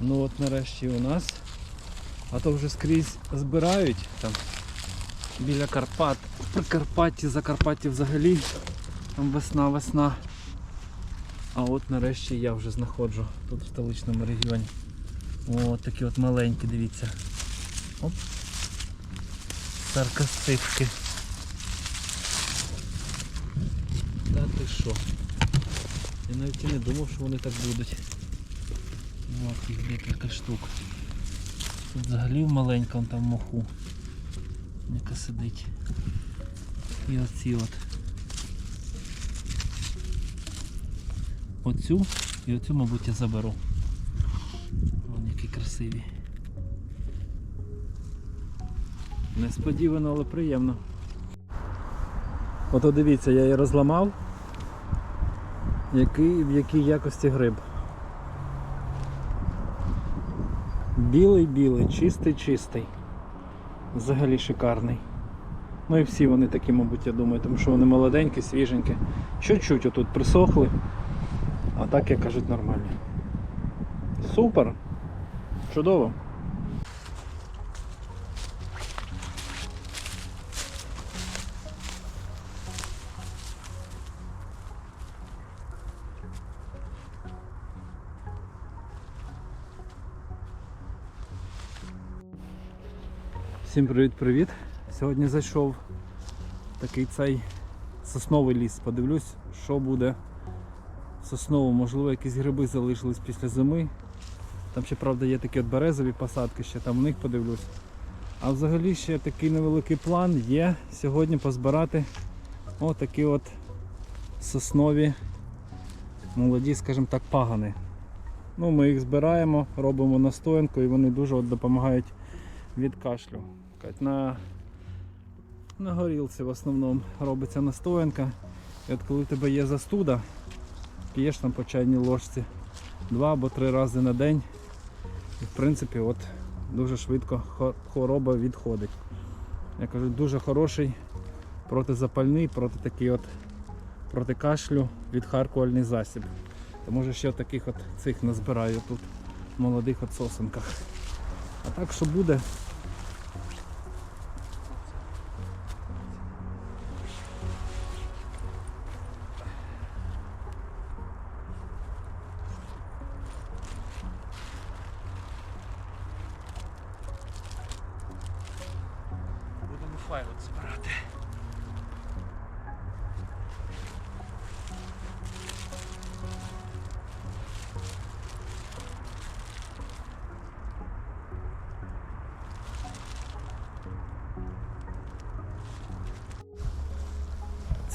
Ну от нарешті у нас. А то вже скрізь збирають там біля Карпат. Прикарпатті, Закарпатті взагалі. Там весна, весна. А от нарешті я вже знаходжу тут в столичному регіоні. О, такі от маленькі, дивіться. Оп. Саркастички. Та ти що? Я навіть і не думав, що вони так будуть. От їх декілька штук. Тут взагалі маленька вон там моху. Яка сидить. І оці от. Оцю і оцю, мабуть, я заберу. Вон які красиві. Несподівано, але приємно. Ото дивіться, я її розламав. Який, в якій якості гриб. Білий-білий, чистий-чистий. Взагалі шикарний. Ну і всі вони такі, мабуть, я думаю, тому що вони молоденькі, свіженькі. Чуть-чуть отут присохли, а так, як кажуть, нормальні. Супер! Чудово! Всім привіт-привіт! Сьогодні зайшов такий цей сосновий ліс. Подивлюсь, що буде в сосновому. Можливо, якісь гриби залишились після зими. Там ще, правда, є такі от березові посадки, ще там в них подивлюсь. А взагалі ще такий невеликий план є сьогодні позбирати отакі от соснові молоді, скажімо так, пагани. Ну, ми їх збираємо, робимо настоянку і вони дуже от допомагають від кашлю. На, на горілці в основному робиться настоянка. І от коли в тебе є застуда, п'єш там по чайній ложці два або три рази на день. І в принципі от дуже швидко хвороба відходить. Я кажу, дуже хороший протизапальний, проти такий от проти кашлю відхаркувальний засіб. Тому що ще таких от цих назбираю тут в молодих от сосенках. А так що буде,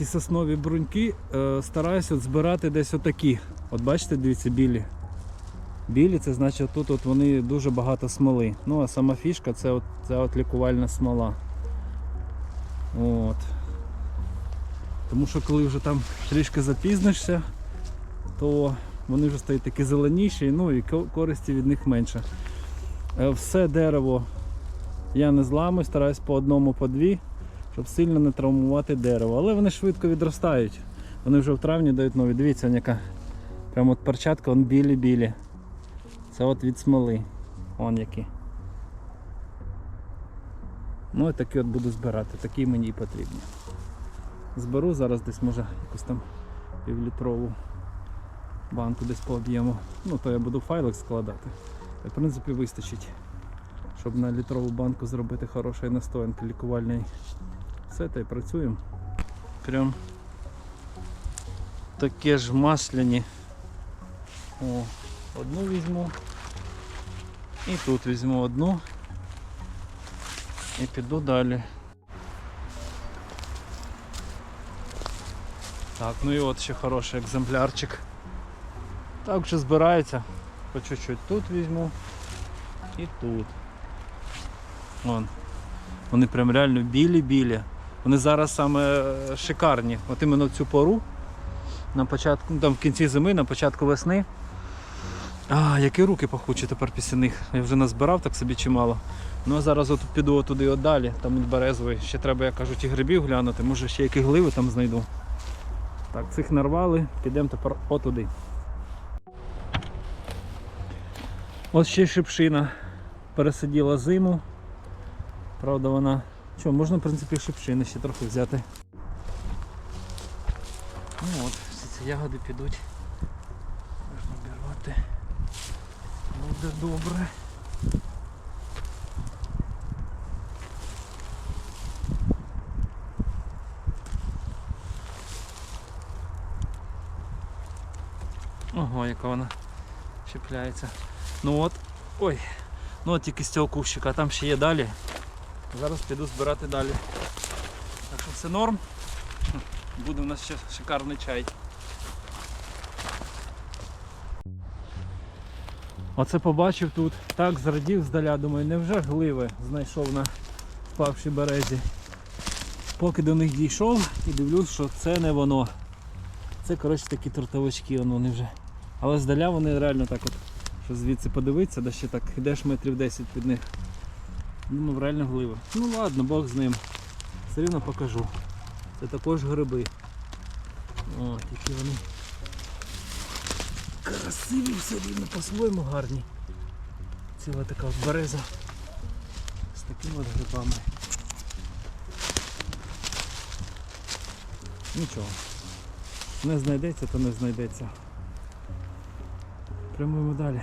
Ці соснові бруньки е, стараюся от збирати десь отакі. От бачите, дивіться, білі. Білі це значить тут от вони дуже багато смоли. Ну а сама фішка це от, це от лікувальна смола. От. Тому що коли вже там трішки запізнишся, то вони вже стають такі зеленіші, ну і користі від них менше. Е, Все дерево я не зламую, стараюсь по одному, по дві, щоб сильно не травмувати дерево. Але вони швидко відростають. Вони вже в травні дають нові. Дивіться, яка прямо от перчатка, вон білі-білі. Це от від смоли. Вон які. Ну і такі от буду збирати, такі мені і потрібні. Зберу зараз десь може якусь там півлітрову банку десь по об'єму. Ну то я буду файлик складати. В принципі вистачить, щоб на літрову банку зробити хороший настоянки лікувальний. Все, та й працюємо. Прям таке ж масляні. О, одну візьму. І тут візьму одну. І піду далі. Так, ну і от ще хороший екземплярчик. Так вже збирається. По чуть-чуть тут візьму і тут. Вон. Вони прям реально білі-білі. Вони зараз саме е, шикарні. От іменно в цю пору. На початку, там в кінці зими, на початку весни. А, які руки пахучі тепер після них. Я вже назбирав так собі чимало. Ну а зараз от піду отуди от далі, там від березовий. Ще треба, як кажуть, і грибів глянути, може ще які гливи там знайду. Так, цих нарвали, підемо тепер отуди. Ось ще шипшина пересиділа зиму. Правда, вона. Що, можна, в принципі, шипшини ще трохи взяти. Ну от, всі ці ягоди підуть. Можна обірвати. Буде добре. Ого, яка вона чіпляється. Ну от, ой, ну от тільки з цього кущика, а там ще є далі. Зараз піду збирати далі. Так що все норм. Буде у нас ще шикарний чай. Оце побачив тут, так зрадів здаля, думаю, невже гливи знайшов на впавшій березі. Поки до них дійшов і дивлюсь, що це не воно. Це коротше такі тортовочки, воно вони вже. Але здаля вони реально так от, що звідси подивитися, да ще так йдеш метрів 10 під них. Думав, реально гливи. Ну ладно, Бог з ним. Все рівно покажу. Це також гриби. О, які вони красиві все рівно, по-своєму гарні. Ціла така от береза з такими от грибами. Нічого. Не знайдеться, то не знайдеться. Прямуємо далі.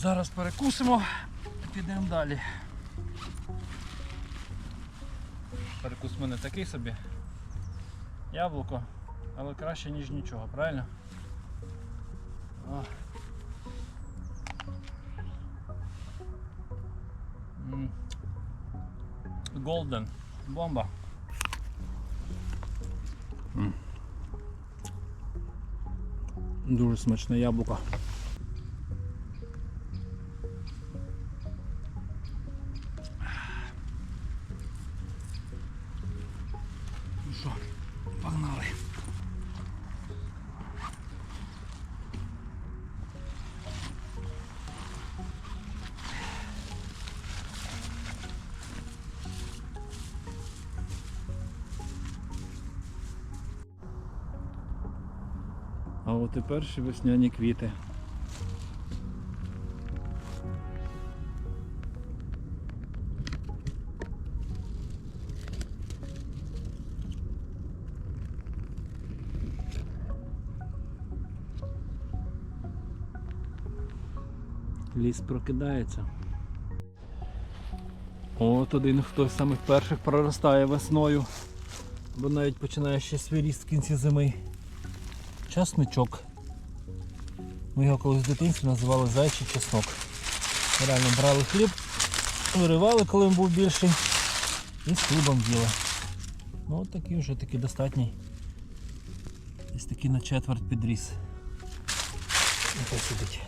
Зараз перекусимо і підемо далі. Перекус в мене такий собі. Яблуко, але краще ніж нічого, правильно? О. Golden. Бомба. Дуже смачне яблуко. Що, погнали. А от і перші весняні квіти. Ліс прокидається. От один хтось самих перших проростає весною, бо навіть починає ще свій ріст в кінці зими. Часничок. Ми його колись в дитинстві називали зайчий чеснок. Реально брали хліб, виривали, коли він був більший, і з хлібом їли. Ну от такий вже такий достатній. Десь такий на четверть підріс. Нехай сидить.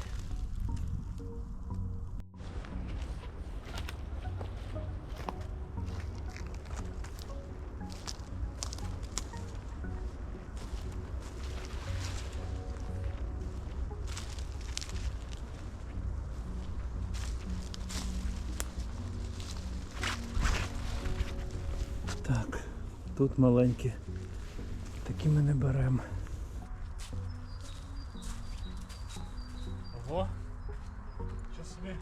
Так, тут маленькі. Такі ми не беремо. Ого. Що собі?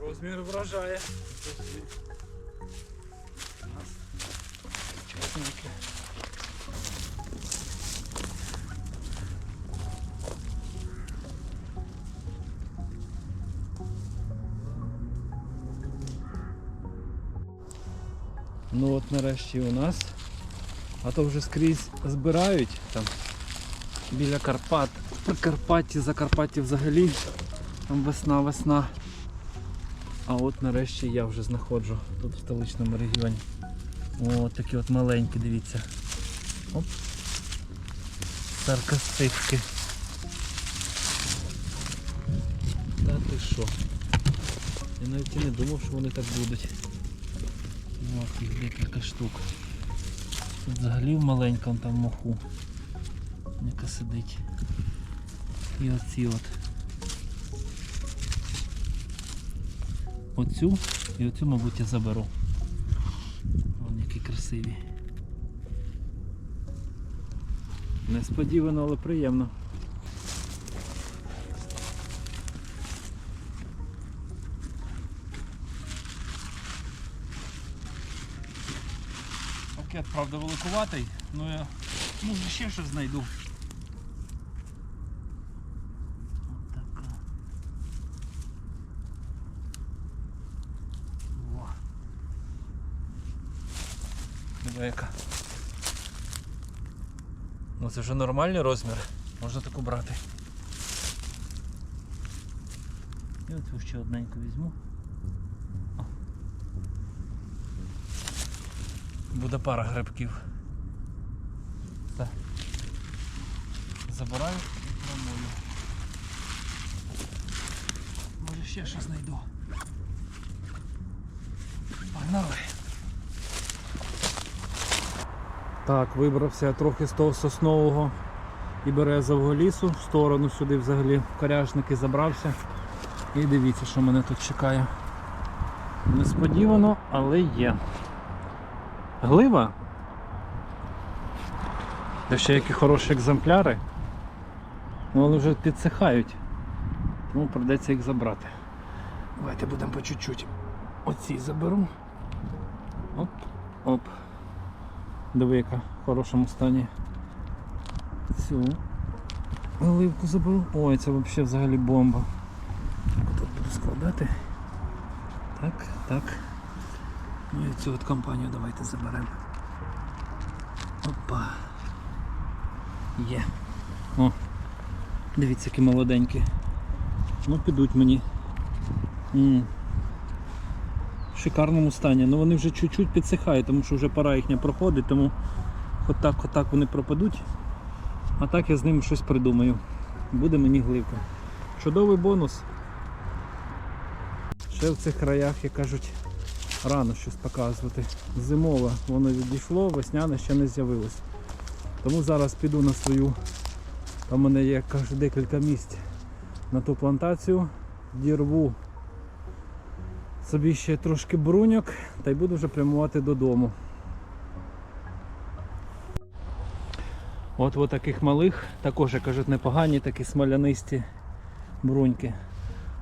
Розмір вражає. Що Ну от нарешті у нас А то вже скрізь збирають там біля Карпат. Прикарпатті, Закарпатті взагалі. Там весна, весна. А от нарешті я вже знаходжу тут в столичному регіоні. О, такі от маленькі, дивіться. Оп. Саркастички. Та ти що? Я навіть і не думав, що вони так будуть. Ну, Ох, їх декілька штук. Тут взагалі в маленькому там моху. Яка сидить. І оці от. Оцю і оцю, мабуть, я заберу. Вон які красиві. Несподівано, але приємно. Пакет, правда, великуватий, ну я може ще щось знайду. Яка. Ну це вже нормальний розмір. Можна таку брати. І оцю ще одненьку візьму. Буде пара грибків. Так. Забираю і промою. Може ще щось знайду. Погнали. Так, вибрався трохи з того соснового і березового лісу в сторону сюди взагалі в коряжники забрався. І дивіться, що мене тут чекає. Несподівано, але є. Глива. Та ще які хороші екземпляри. Ну, але вже підсихають. Тому придеться їх забрати. Давайте будемо по чуть-чуть. Оці заберу. Оп, оп. Диви, яка в хорошому стані. Цю оливку заберу. Ой, це взагалі бомба. Тут буду складати. Так, так. Ну і цю от компанію давайте заберемо. Опа. Є. О, дивіться, які молоденькі. Ну підуть мені. М. В шикарному стані. Ну вони вже чуть-чуть підсихають, тому що вже пора їхня проходить, тому отак, отак вони пропадуть. А так я з ними щось придумаю. Буде мені гливка. Чудовий бонус. Ще в цих краях, як кажуть, рано щось показувати. Зимове воно відійшло, весняне ще не з'явилось. Тому зараз піду на свою, там у мене є як декілька місць на ту плантацію, дірву собі ще трошки бруньок та й буду вже прямувати додому. От в таких малих, також, як кажуть, непогані, такі смолянисті бруньки.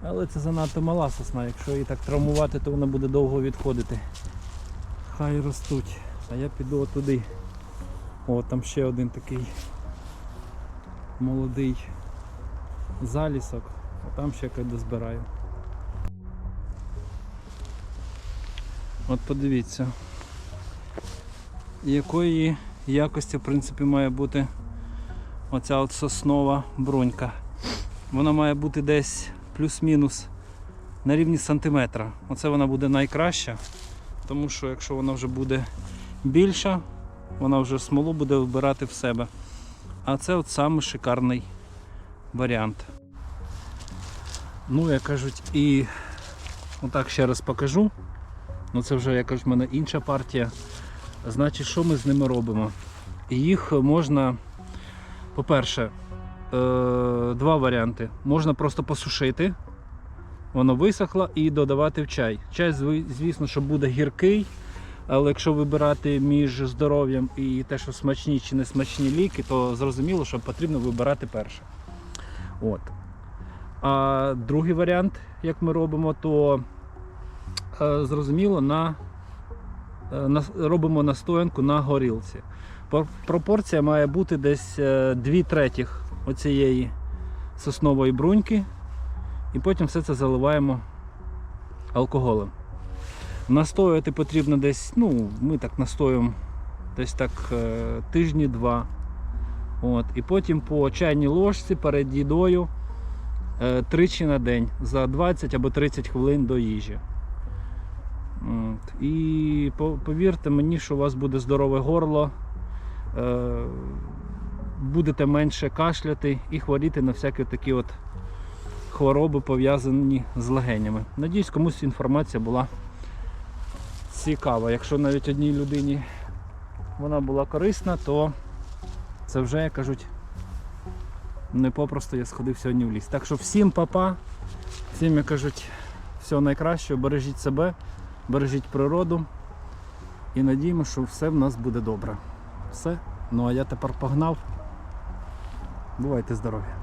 Але це занадто мала сосна, якщо її так травмувати, то вона буде довго відходити. Хай ростуть. А я піду отуди. О, там ще один такий молодий залісок, а там ще якось дозбираю. От подивіться, якої якості в принципі має бути оця от соснова брунька. Вона має бути десь плюс-мінус на рівні сантиметра. Оце вона буде найкраща, тому що якщо вона вже буде більша, вона вже смолу буде вбирати в себе. А це от саме шикарний варіант. Ну, як кажуть, і отак ще раз покажу. Ну це вже, як кажуть, в мене інша партія. Значить, що ми з ними робимо? Їх можна, по-перше, два варіанти. Можна просто посушити, воно висохло і додавати в чай. Чай, звісно, що буде гіркий, але якщо вибирати між здоров'ям і те, що смачні чи не смачні ліки, то зрозуміло, що потрібно вибирати перше. От. А другий варіант, як ми робимо, то е, зрозуміло, на, е, на, робимо настоянку на горілці. Пропорція має бути десь 2 третіх оцієї соснової бруньки, і потім все це заливаємо алкоголем. Настоювати потрібно десь, ну, ми так настоюємо десь так е, тижні-два. От. І потім по чайній ложці перед їдою е, тричі на день за 20 або 30 хвилин до їжі. От. І повірте мені, що у вас буде здорове горло, е, будете менше кашляти і хворіти на всякі такі от хвороби пов'язані з легенями. Надіюсь, комусь інформація була цікава. Якщо навіть одній людині вона була корисна, то це вже, як кажуть, не попросту я сходив сьогодні в ліс. Так що всім папа, всім, як кажуть, всього найкращого, бережіть себе, бережіть природу і надіємося, що все в нас буде добре. Все. Ну а я тепер погнав. Бувайте здорові!